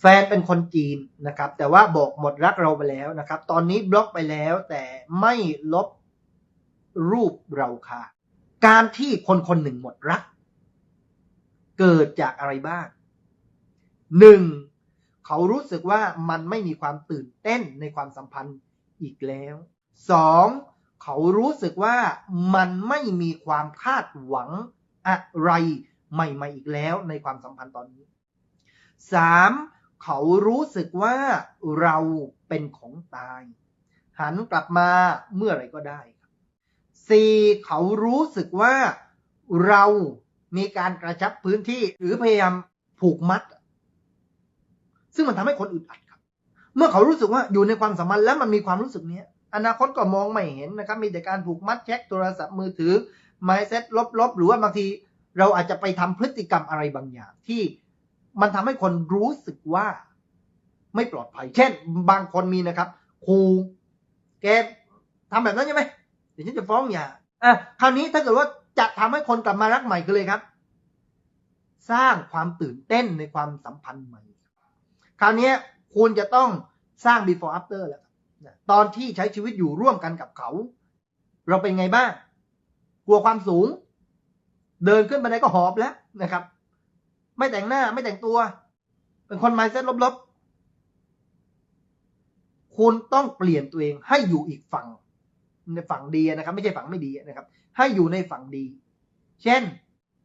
แฟนเป็นคนจีนนะครับ แต่ว่าบอกหมดรักเราไปแล้วนะครับ ตอนนี้บล็อกไปแล้วแต่ไม่ลบรูปเราค่ะ การที่คนคนหนึ่งหมดรัก เกิดจากอะไรบ้างหนึ่งเขารู้สึกว่ามันไม่มีความตื่นเต้นในความสัมพันธ์อีกแล้วสองเขารู้สึกว่ามันไม่มีความคาดหวังอะไรใหม่ ๆ อีกแล้วในความสัมพันธ์ตอนนี้สาม เขารู้สึกว่าเราเป็นของตาย หันกลับมาเมื่อไรก็ได้ครับสี่เขารู้สึกว่าเรามีการกระชับพื้นที่หรือพยายามผูกมัด ซึ่งมันทำให้คนอึดอัดครับ เมื่อเขารู้สึกว่าอยู่ในความสัมพันธ์แล้วมันมีความรู้สึกเนี้ย อนาคตก็มองไม่เห็นนะครับ มีแต่การผูกมัดเช็คโทรศัพท์มือถือ m i n d s e t ลบๆ หรือว่าบางทีเราอาจจะไปทำพฤติกรรมอะไรบางอย่างที่ มันทำให้คนรู้สึกว่าไม่ปลอดภัย เช่น บางคนมีนะครับครูแกทำแบบนั้นใช่ไหมเดี๋ยวฉันจะฟ้องหย่าอะคราวนี้ถ้าเกิดว่าจะทำให้คนกลับมารักใหม่คือเลยครับ สร้างความตื่นเต้นในความสัมพันธ์ใหม่ คราวนี้คุณจะต้องสร้าง before after แล้วครับนะตอนที่ใช้ชีวิตอยู่ร่วมกันกับเขา เราเป็นไงบ้าง กลัวความสูง เดินขึ้นบันไดก็หอบแล้วนะครับ ไม่แต่งหน้า ไม่แต่งตัว เป็นคน mindset ลบๆ คุณต้องเปลี่ยนตัวเองให้อยู่อีกฝั่ง ในฝั่งดีนะครับ ไม่ใช่ฝั่งไม่ดีนะครับ ให้อยู่ในฝั่งดี เช่น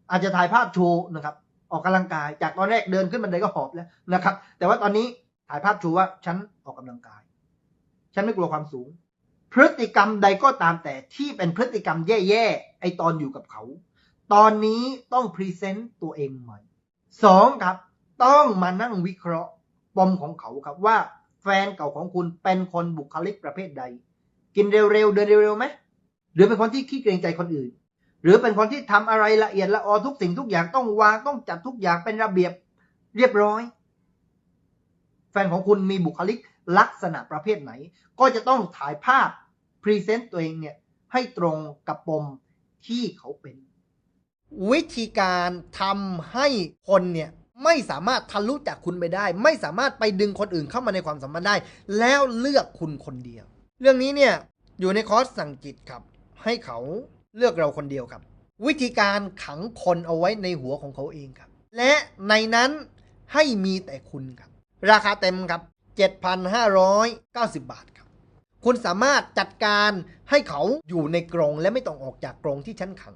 อาจจะถ่ายภาพโชว์นะครับ ออกกำลังกาย จากตอนแรกเดินขึ้นบันไดก็หอบแล้วนะครับ แต่ว่าตอนนี้ถ่ายภาพโชว์ว่าฉันออกกำลังกาย ฉันไม่กลัวความสูง พฤติกรรมใดก็ตามแต่ที่เป็นพฤติกรรมแย่ๆ ไอตอนอยู่กับเขา ตอนนี้ต้องพรีเซนต์ตัวเองใหม่ สองครับ ต้องมานั่งวิเคราะห์ปมของเขาครับว่าแฟนเก่าของคุณเป็นคนบุคลิกประเภทใด กินเร็วๆเดินเร็วๆไหมหรือเป็นคนที่ขี้เกรงใจคนอื่น หรือเป็นคนที่ทำอะไรละเอียดละออทุกสิ่งทุกอย่างต้องวางต้องจัดทุกอย่างเป็นระเบียบเรียบร้อย แฟนของคุณมีบุคลิกลักษณะประเภทไหน ก็จะต้องถ่ายภาพพรีเซนต์ตัวเองเนี่ยให้ตรงกับปมที่เขาเป็น วิธีการทำให้คนเนี่ยไม่สามารถทะลุจากคุณไปได้ ไม่สามารถไปดึงคนอื่นเข้ามาในความสัมพันธ์ได้ แล้วเลือกคุณคนเดียว เรื่องนี้เนี่ยอยู่ในคอร์สสั่งจิตครับ ให้เขาเลือกเราคนเดียวครับ วิธีการขังคนเอาไว้ในหัวของเขาเองครับ และในนั้นให้มีแต่คุณครับ ราคาเต็มครับ 7,590 บาทครับ คุณสามารถจัดการให้เขาอยู่ในกรงและไม่ต้องออกจากกรงที่ชั้นขัง